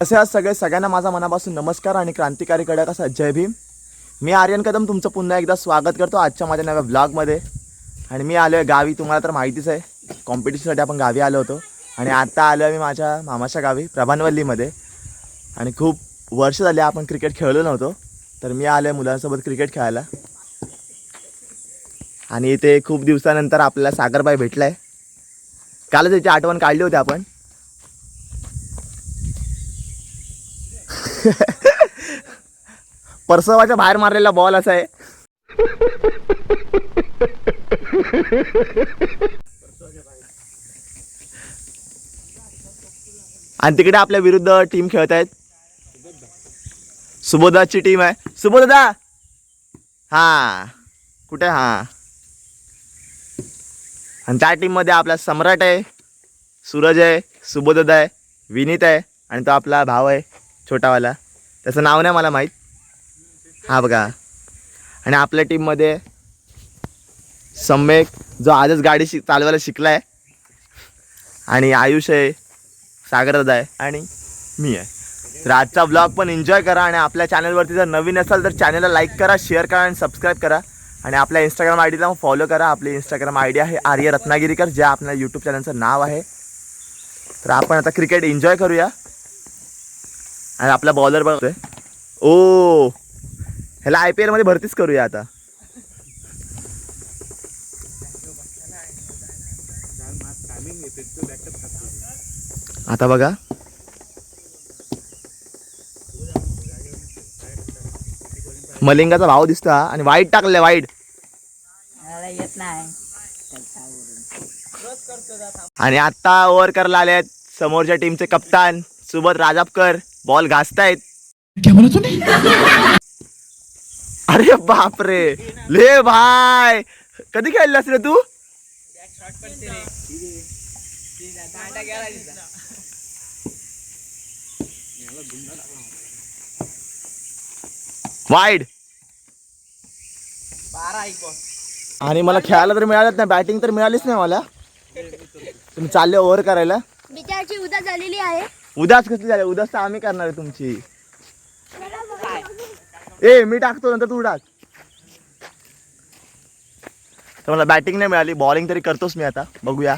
कसे आज सगळे सगळ्यांना माझा मनापासून नमस्कार आणि क्रांतिकारी कडक असा जय भीम. मी आर्यन कदम तुमचं पुन्हा एकदा स्वागत करतो आजच्या माझ्या नव्या ब्लॉगमध्ये आणि मी आलो आहे गावी तुम्हाला तर माहितीच आहे. कॉम्पिटिशनसाठी आपण गावी आलो होतो. आणि आत्ता आलो आहे मी माझ्या मामाच्या गावी प्रभानवल्लीमध्ये. आणि खूप वर्ष झाले आपण क्रिकेट खेळलो नव्हतो. तर मी आलो आहे मुलांसोबत क्रिकेट खेळायला. आणि इथे खूप दिवसानंतर आपल्याला सागरबाई भेटला आहे कालच याची आठवण काढली होती आपण. परसवाच्या बाहेर मारलेला बॉल असा आहे. आणि तिकडे आपल्या विरुद्ध टीम खेळत आहेत. सुबोधाची टीम आहे. सुबोधा हा. कुठे? हा. आणि त्या टीममध्ये आपला सम्राट आहे. सूरज आहे. सुबोधदा आहे. विनीत आहे. आणि तो आपला भाव आहे. छोटावाला. त्याचं नाव नाही मला माहीत. हा बघा. आणि आपल्या टीममध्ये सम्यक जो आजच गाडी शिक चालवायला शिकला आहे आणि आयुष आहे सागरदा आहे आणि मी आहे. तर आजचा ब्लॉग पण एन्जॉय करा आणि आपल्या चॅनलवरती जर नवीन असाल तर चॅनलला लाईक करा शेअर करा आणि सबस्क्राईब करा. आणि आपल्या इंस्टाग्राम आय डीला फॉलो करा. आपली इंस्टाग्राम आय डी आहे आर्य रत्नागिरीकर जे आपल्या यूट्यूब चॅनलचं नाव आहे. तर आपण आता क्रिकेट एन्जॉय करूया. आणि आपला बॉलर बघतोय. ओ ह्याला आय पी एलमध्ये भरतीच करूया आता. आता बघा. मलिंगाचा भाव दिसतो आणि वाईट टाकले वाईट. मला येत नाही. आणि आता ओव्हर करायला आले आहेत समोरच्या टीमचे कप्तान सुबोध राजापकर. बॉल घासतायत. अरे बापरे. ले भाय कधी खेळलास रे तू? वाईड. आणि मला खेळायला तर मिळालंच नाही बॅटिंग तर मिळालीच नाही मला. तुम्ही चालले ओव्हर करायला. बिचारची उद्या झालेली आहे. उदास कसली झाली? उदास तर आम्ही करणार आहे तुमची. ए मी टाकतो नंतर तू टाक. तर मला बॅटिंग नाही मिळाली बॉलिंग तरी करतोच मी आता. बघूया.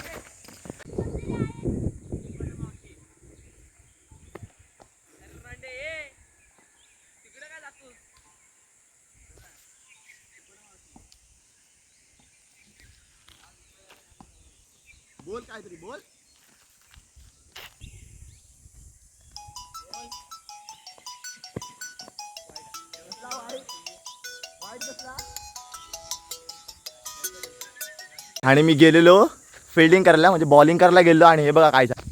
बोल काहीतरी बोल. आणि मी गेलेलो फिल्डिंग करायला म्हणजे बॉलिंग करायला गेलो आणि हे बघा काय झालं.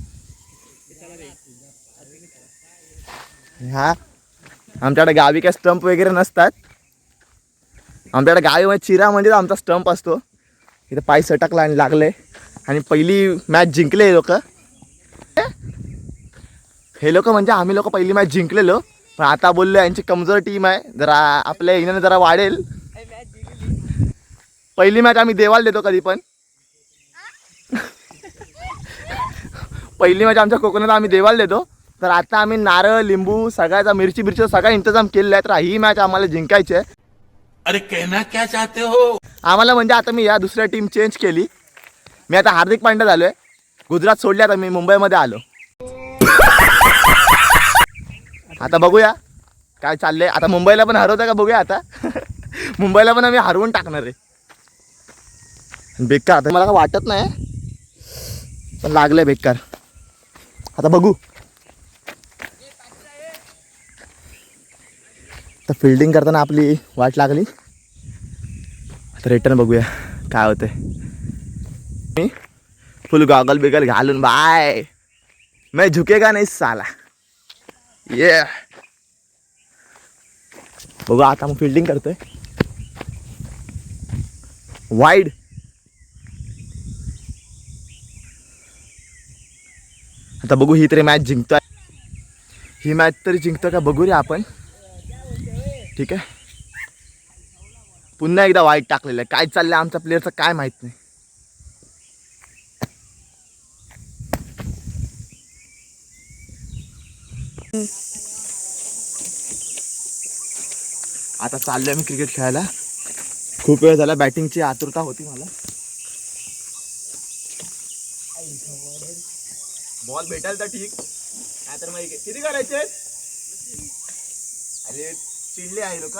हा? आमच्याकडे गावी काय स्टंप वगैरे नसतात. आमच्याकडे गावी म्हणजे चिरा म्हणजे आमचा स्टंप असतो. इथं पाय सटकला आणि लागले. आणि पहिली मॅच जिंकले हे लोक. हे लोक म्हणजे आम्ही लोक पहिली मॅच जिंकलेलो. पण आता बोललो यांची कमजोर टीम आहे. जरा आपल्या हिने जरा वाढेल. पहिली मॅच आम्ही देवाला देतो कधी पण. पहिली मॅच आमच्या कोकणात आम्ही देवाला देतो. तर आता आम्ही नारळ लिंबू सगळ्याचा मिरची बिरची सगळा इंतजाम केलेला आहे तर ही मॅच आम्हाला जिंकायची आहे. अरे कहना क्या चाहते हो? आम्हाला म्हणजे आता मी या दुसऱ्या टीम चेंज केली. मी आता हार्दिक पांड्या झालो आहे गुजरात सोडली आता मी मुंबईमध्ये आलो. आता बघूया काय चाललंय. आता मुंबईला पण हरवतं का बघूया आता. मुंबईला पण आम्ही हरवून टाकणार आहे. बेकार. मला काय वाटत नाही पण लागलंय बेकार. आता बघू. आता फिल्डिंग करताना आपली वाट लागली. आता रिटर्न बघूया काय होतंय. मी फुल गॉगल बिगल घालून बाय. मैं झुकेगा नाही साला. ये बघू आता मग फिल्डिंग करतोय. वाईड आता बघू ही तरी मॅच जिंकतोय. ही मॅच तरी जिंकतो का बघू रे आपण. ठीक आहे? पुन्हा एकदा वाईट टाकलेलं आहे. काय चाललंय आमच्या प्लेअरचं काय माहीत नाही. आता चाललोय मी क्रिकेट खेळायला. खूप वेळ झाला बॅटिंगची आतुरता होती मला. बॉल भेटाल तर ठीक. नाही तर मग किती करायचे? अरे चिडले आहे लोक.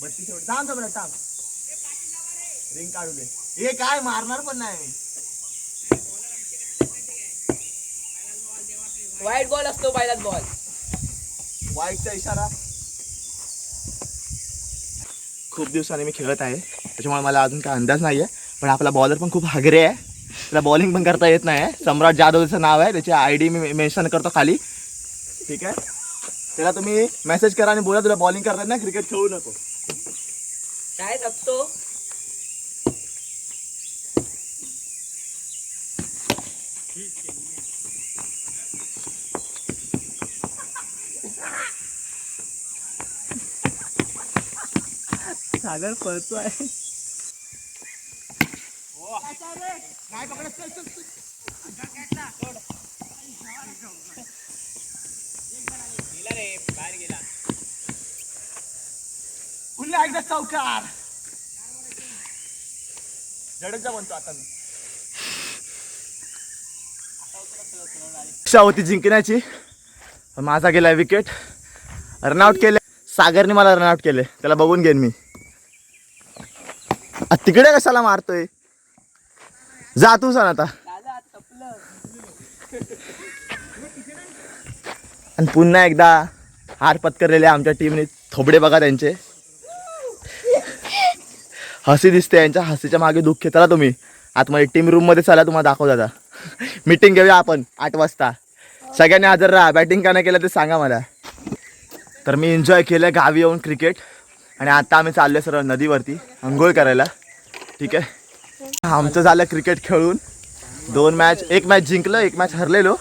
बत्तीस एवढे थांब थांब रे, थांब. रिंग काढू दे. हे काय मारणार पण नाही वाईट बॉल असतो पहिलाच बॉल. वाईटचा इशारा. खूप दिवसांनी मी खेळत आहे. त्याच्यामुळे मला अजून काय अंदाज नाही आहे पण आपला बॉलर पण खूप हगरे आहे. त्याला बॉलिंग पण करता येत नाही आहे सम्राट जाधवचं नाव आहे त्याची आय डी मी मेन्शन करतो खाली. ठीक आहे? त्याला तुम्ही मेसेज करा आणि बोला तुला बॉलिंग करतात ना क्रिकेट खेळू नको. काय जगतो सागर पळतो आहे पुन्हा एकदा चौकार. जडेजा म्हणतो आता मी. इच्छा होती जिंकण्याची? माझा गेलाय विकेट. रनआउट केले. सागरने मला रनआउट केले. त्याला बघून घेईन मी. आ, तिकडे कशाला मारतोय? जा तू सांग आता. आणि पुन्हा एकदा हार पत्करलेले आमच्या टीमने थोबडे बघा त्यांचे. हसी दिसते यांच्या हसीच्या मागे दुःख चला तुम्ही. आतमध्ये टीम रूममध्ये चला तुम्हाला दाखव आता मीटिंग घेऊया आपण आठ वाजता. सगळ्यांनी हजर राहा. बॅटिंग का नाही केलं ते सांगा मला. तर मी एन्जॉय केलं गावी येऊन क्रिकेट आणि आता आम्ही चाललोय सरळ नदीवरती अंघोळ करायला. ठीक आहे? आमचं झालं क्रिकेट खेळून. दोन मॅच एक मॅच जिंकलं एक मॅच हरलेलो.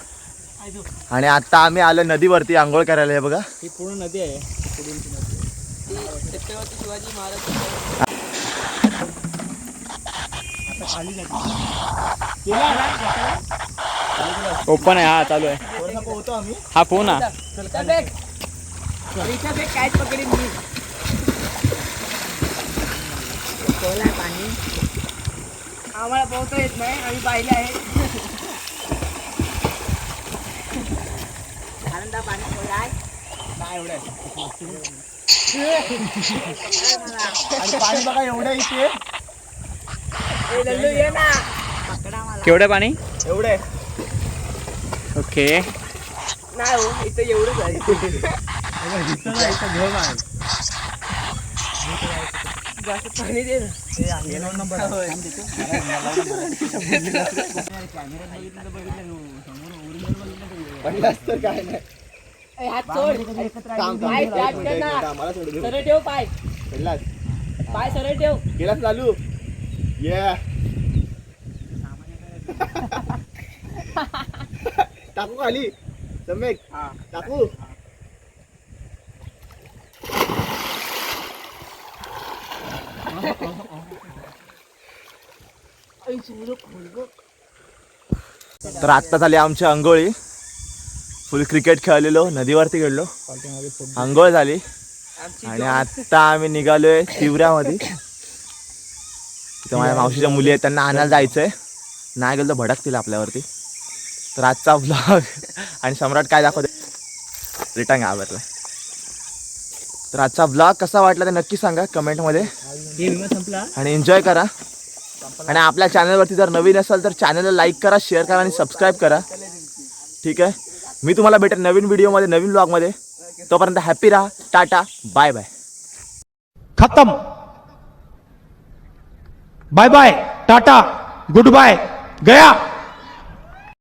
आणि आता आम्ही आलो नदीवरती आंघोळ करायला हे बघा. ही पूर्ण नदी आहे. छत्रपती शिवाजी महाराज ओपन आहे हा चालू आहे. हा फोन हा? काय खोलाय पाणी आम्हाला पोहता येत नाही आम्ही पाहिले आहे आनंदा पाणी खोलाय नाही एवढं? आणि पाणी बघा एवढं इथे. ये ना. केवढं पाणी? एवढे ओके. नाही हो इथं एवढंच आहे. जास्त पाणी दे ना. तर काय नाही. सरळ ठेव पाय पडलास पाय सरळ ठेव गेलास चालू ये टाकू खाली. सम्यक टाकू. तर आत्ता झाली आमची अंघोळी फुल क्रिकेट खेळलेलो नदीवरती गेलो. अंघोळ झाली. आणि आता आम्ही निघालोय तिवऱ्यामध्ये तिथं माझ्या मावशीच्या मुली आहेत त्यांना आणायला जायचंय. नाही गेलो तर भडकतील आपल्यावरती. तर आजचा ब्लॉग आणि सम्राट काय दाखवते रिटर्न घाबरला तर आजचा ब्लॉग कसा वाटला ते नक्की सांगा कमेंटमध्ये संपला. आणि एन्जॉय करा. आणि आपल्या चॅनलवरती जर नवीन असाल तर चॅनलला लाईक करा शेअर करा आणि सबस्क्राईब करा. ठीक आहे? मी तुम्हाला भेटेन नवीन व्हिडिओमध्ये नवीन ब्लॉगमध्ये तोपर्यंत हॅपी राहा. टाटा. बाय बाय खतम. Bye bye tata. Good bye गया.